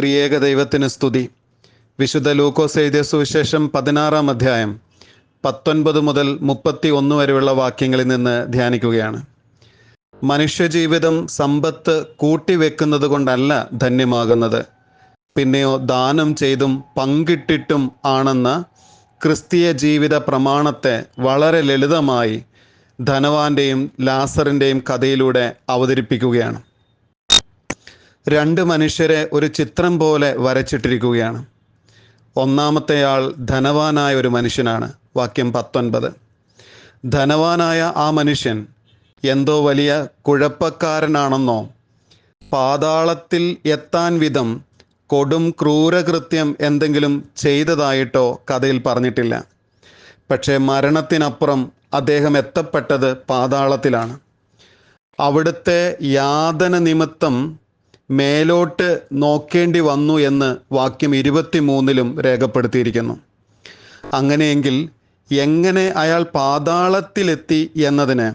ത്രിയേക ദൈവത്തിന് സ്തുതി. വിശുദ്ധ ലൂക്കോസ് എഴുതിയ സുവിശേഷം പതിനാറാം അധ്യായം പത്തൊൻപത് മുതൽ മുപ്പത്തി ഒന്ന് വരെയുള്ള വാക്യങ്ങളിൽ നിന്ന് ധ്യാനിക്കുകയാണ്. മനുഷ്യജീവിതം സമ്പത്ത് കൂട്ടിവെക്കുന്നത് കൊണ്ടല്ല ധന്യമാകുന്നത്. പിന്നെയോ ദാനം ചെയ്തും പങ്കിട്ടിട്ടും ആണെന്ന ക്രിസ്തീയ ജീവിത പ്രമാണത്തെ വളരെ ലളിതമായി ധനവാന്റെയും ലാസറിന്റെയും കഥയിലൂടെ അവതരിപ്പിക്കുകയാണ്. രണ്ട് മനുഷ്യരെ ഒരു ചിത്രം പോലെ വരച്ചിട്ടിരിക്കുകയാണ്. ഒന്നാമത്തെയാൾ ധനവാനായ ഒരു മനുഷ്യനാണ്. വാക്യം പത്തൊൻപത്. ധനവാനായ ആ മനുഷ്യൻ എന്തോ വലിയ കുഴപ്പക്കാരനാണെന്നോ പാതാളത്തിൽ എത്താൻ വിധം കൊടും ക്രൂരകൃത്യം എന്തെങ്കിലും ചെയ്തതായിട്ടോ കഥയിൽ പറഞ്ഞിട്ടില്ല. പക്ഷേ മരണത്തിനപ്പുറം അദ്ദേഹം എത്തപ്പെട്ടത് പാതാളത്തിലാണ്. അവിടുത്തെ യാതന നിമിത്തം മേലോട്ട് നോക്കേണ്ടി വന്നു എന്ന് വാക്യം ഇരുപത്തിമൂന്നിലും രേഖപ്പെടുത്തിയിരിക്കുന്നു. അങ്ങനെയെങ്കിൽ എങ്ങനെ അയാൾ പാതാളത്തിലെത്തി എന്നതിന്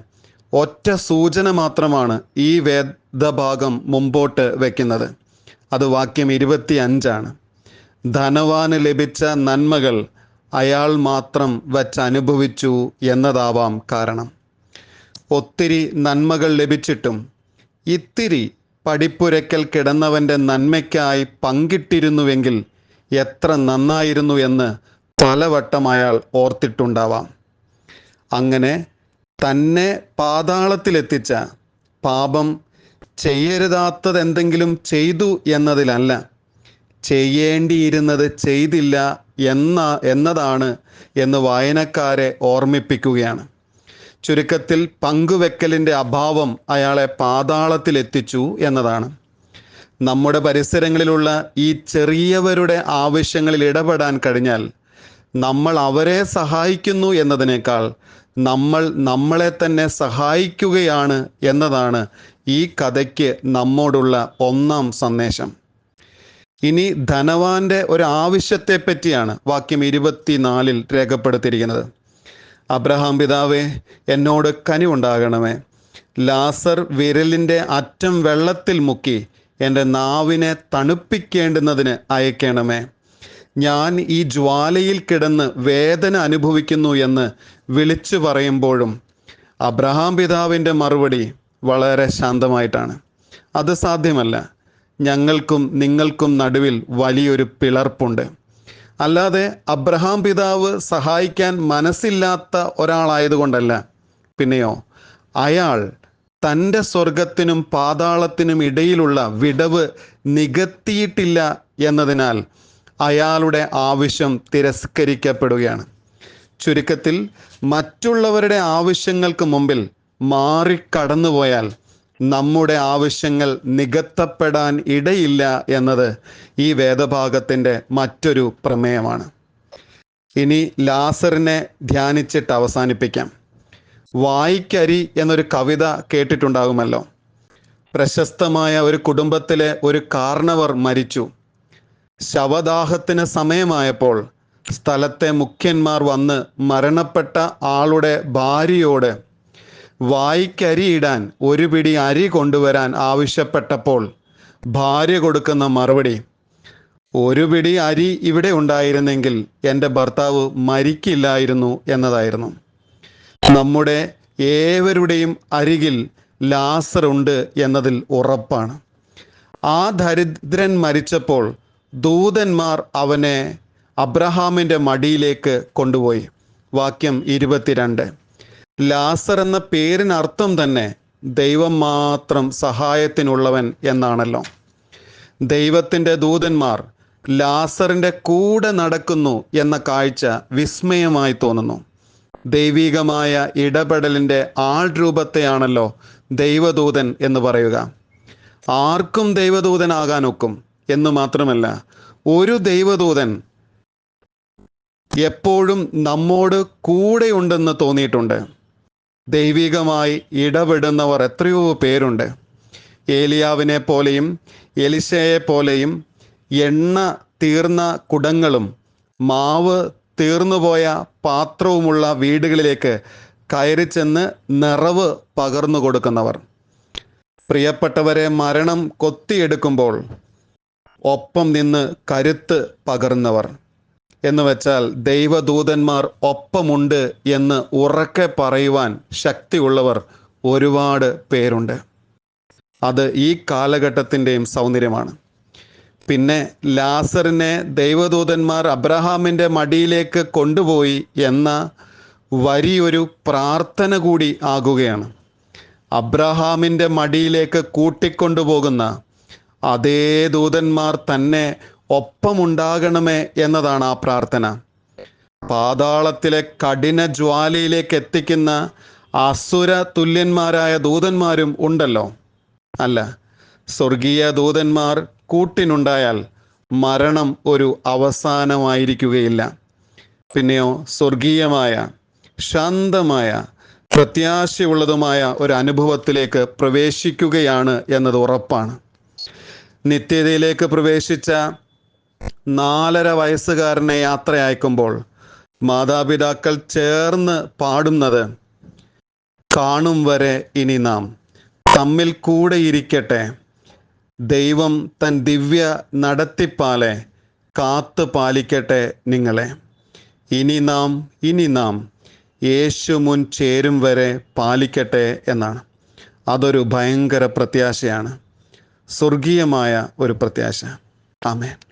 ഒറ്റ സൂചന മാത്രമാണ് ഈ വേദഭാഗം മുമ്പോട്ട് വയ്ക്കുന്നത് അത് വാക്യം ഇരുപത്തി അഞ്ചാണ് ധനവാന് ലഭിച്ച നന്മകൾ അയാൾ മാത്രം വച്ച് അനുഭവിച്ചു എന്നതാവാം കാരണം. ഒത്തിരി നന്മകൾ ലഭിച്ചിട്ടും ഇത്തിരി പടിപ്പുരയ്ക്കൽ കിടന്നവന്റെ നന്മയ്ക്കായി പങ്കിട്ടിരുന്നുവെങ്കിൽ എത്ര നന്നായിരുന്നു എന്ന് പലവട്ടം അയാൾ ഓർത്തിട്ടുണ്ടാവാം. അങ്ങനെ തന്നെ പാതാളത്തിലെത്തിച്ച പാപം ചെയ്യരുതാത്തത് എന്തെങ്കിലും ചെയ്തു എന്നതിലല്ല ചെയ്യേണ്ടിയിരുന്നത് ചെയ്തില്ല എന്ന എന്നതാണ് എന്ന് വായനക്കാരെ ഓർമ്മിപ്പിക്കുകയാണ്. ചുരുക്കത്തിൽ പങ്കുവെക്കലിന്റെ അഭാവം അയാളെ പാതാളത്തിലെത്തിച്ചു എന്നതാണ്. നമ്മുടെ പരിസരങ്ങളിലുള്ള ഈ ചെറിയവരുടെ ആവശ്യങ്ങളിൽ ഇടപെടാൻ കഴിഞ്ഞാൽ നമ്മൾ അവരെ സഹായിക്കുന്നു എന്നതിനേക്കാൾ നമ്മൾ നമ്മളെ തന്നെ സഹായിക്കുകയാണ് എന്നതാണ് ഈ കഥയ്ക്ക് നമ്മോടുള്ള ഒന്നാം സന്ദേശം. ഇനി ധനവാന്റെ ഒരു ആവശ്യത്തെ പറ്റിയാണ് വാക്യം ഇരുപത്തിനാലിൽ രേഖപ്പെടുത്തിയിരിക്കുന്നത്. അബ്രഹാം പിതാവേ എന്നോട് കനിവുണ്ടാകണമേ. ലാസർ വിരലിന്റെ അറ്റം വെള്ളത്തിൽ മുക്കി എന്റെ നാവിനെ തണുപ്പിക്കേണ്ടുന്നതിന് അയക്കണമേ. ഞാൻ ഈ ജ്വാലയിൽ കിടന്ന് വേദന അനുഭവിക്കുന്നു എന്ന് വിളിച്ചു പറയുമ്പോഴും അബ്രഹാം പിതാവിന്റെ മറുപടി വളരെ ശാന്തമായിട്ടാണ്. അത് സാധ്യമല്ല. ഞങ്ങൾക്കും നിങ്ങൾക്കും നടുവിൽ വലിയൊരു പിളർപ്പുണ്ട്. അല്ലാതെ അബ്രഹാം പിതാവ് സഹായിക്കാൻ മനസ്സില്ലാത്ത ഒരാളായതുകൊണ്ടല്ല. പിന്നെയോ അയാൾ തന്റെ സ്വർഗത്തിനും പാതാളത്തിനും ഇടയിലുള്ള വിടവ് നികത്തിയിട്ടില്ല എന്നതിനാൽ അയാളുടെ ആവശ്യം തിരസ്കരിക്കപ്പെടുകയാണ്. ചുരുക്കത്തിൽ മറ്റുള്ളവരുടെ ആവശ്യങ്ങൾക്ക് മുമ്പിൽ മാറിക്കടന്നുപോയാൽ നമ്മുടെ ആവശ്യങ്ങൾ നികത്തപ്പെടാൻ ഇടയില്ല എന്നത് ഈ വേദഭാഗത്തിന്റെ മറ്റൊരു പ്രമേയമാണ്. ഇനി ലാസറിനെ ധ്യാനിച്ചിട്ട് അവസാനിപ്പിക്കാം. വായിക്കരി എന്നൊരു കവിത കേട്ടിട്ടുണ്ടാകുമല്ലോ. പ്രശസ്തമായ ഒരു കുടുംബത്തിലെ ഒരു കാർണവർ മരിച്ചു. ശവദാഹത്തിന് സമയമായപ്പോൾ സ്ഥലത്തെ മുഖ്യന്മാർ വന്ന് മരണപ്പെട്ട ആളുടെ ഭാര്യയോട് വായിക്കരിയിടാൻ ഒരു പിടി അരി കൊണ്ടുവരാൻ ആവശ്യപ്പെട്ടപ്പോൾ ഭാര്യ കൊടുക്കുന്ന മറുപടി ഒരു പിടി അരി ഇവിടെ ഉണ്ടായിരുന്നെങ്കിൽ എന്റെ ഭർത്താവ് മരിക്കില്ലായിരുന്നു എന്നതായിരുന്നു. നമ്മുടെ ഏവരുടെയും അരികിൽ ഉണ്ട് എന്നതിൽ ഉറപ്പാണ്. ആ ദരിദ്രൻ മരിച്ചപ്പോൾ ദൂതന്മാർ അവനെ അബ്രഹാമിന്റെ മടിയിലേക്ക് കൊണ്ടുപോയി. വാക്യം ഇരുപത്തിരണ്ട്. ലാസർ എന്ന പേരിനർത്ഥം തന്നെ ദൈവം മാത്രം സഹായത്തിനുള്ളവൻ എന്നാണല്ലോ. ദൈവത്തിന്റെ ദൂതന്മാർ ലാസറിന്റെ കൂടെ നടക്കുന്നു എന്ന കാഴ്ച വിസ്മയമായി തോന്നുന്നു. ദൈവികമായ ഇടപെടലിന്റെ ആൾ രൂപത്തെയാണല്ലോ ദൈവദൂതൻ എന്ന് പറയുക. ആർക്കും ദൈവദൂതനാകാനൊക്കും എന്ന് മാത്രമല്ല ഒരു ദൈവദൂതൻ എപ്പോഴും നമ്മോട് കൂടെയുണ്ടെന്ന് തോന്നിയിട്ടുണ്ട്. ദൈവികമായി ഇടപെടുന്നവർ എത്രയോ പേരുണ്ട്. ഏലിയാവിനെ പോലെയും എലിശയെ പോലെയും എണ്ണ തീർന്ന കുടങ്ങളും മാവ് തീർന്നുപോയ പാത്രവുമുള്ള വീടുകളിലേക്ക് കയറി ചെന്ന് നിറവ് പകർന്നു കൊടുക്കുന്നവർ. പ്രിയപ്പെട്ടവരെ മരണം കൊത്തിയെടുക്കുമ്പോൾ ഒപ്പം നിന്ന് കരുത്ത് പകർന്നവർ. എന്ന് വെച്ചാൽ ദൈവദൂതന്മാർ ഒപ്പമുണ്ട് എന്ന് ഉറക്കെ പറയുവാൻ ശക്തിയുള്ളവർ ഒരുപാട് പേരുണ്ട്. അത് ഈ കാലഘട്ടത്തിന്റെയും സൗന്ദര്യമാണ്. പിന്നെ ലാസറിനെ ദൈവദൂതന്മാർ അബ്രഹാമിന്റെ മടിയിലേക്ക് കൊണ്ടുപോയി എന്ന വലിയൊരു പ്രാർത്ഥന കൂടി ആകുകയാണ്. അബ്രഹാമിന്റെ മടിയിലേക്ക് കൂട്ടിക്കൊണ്ടുപോകുന്ന അതേ ദൂതന്മാർ തന്നെ ഒപ്പമുണ്ടാകണമേ എന്നതാണ് ആ പ്രാർത്ഥന. പാതാളത്തിലെ കഠിന ജ്വാലയിലേക്ക് എത്തിക്കുന്ന അസുര തുല്യന്മാരായ ദൂതന്മാരും ഉണ്ടല്ലോ. അല്ല സ്വർഗീയ ദൂതന്മാർ കൂട്ടിനുണ്ടായാൽ മരണം ഒരു അവസാനമായിരിക്കുകയില്ല. പിന്നെയോ സ്വർഗീയമായ ശാന്തമായ പ്രത്യാശയുള്ളതുമായ ഒരു അനുഭവത്തിലേക്ക് പ്രവേശിക്കുകയാണ് എന്നത് ഉറപ്പാണ്. നിത്യതയിലേക്ക് പ്രവേശിച്ച നാലര വയസ്സുകാരനെ യാത്ര അയക്കുമ്പോൾ മാതാപിതാക്കൾ ചേർന്ന് പാടുന്നത് കാണും വരെ ഇനി നാം. തമ്മിൽ കൂടെ ഇരിക്കട്ടെ ദൈവം തൻ ദിവ്യ നടത്തിപ്പാലെ കാത്തു പാലിക്കട്ടെ നിങ്ങളെ. ഇനി നാം ഇനി നാം യേശു മുൻ ചേരും വരെ പാലിക്കട്ടെ എന്നാണ്. അതൊരു ഭയങ്കര പ്രത്യാശയാണ്. സ്വർഗീയമായ ഒരു പ്രത്യാശ. ആമേൻ.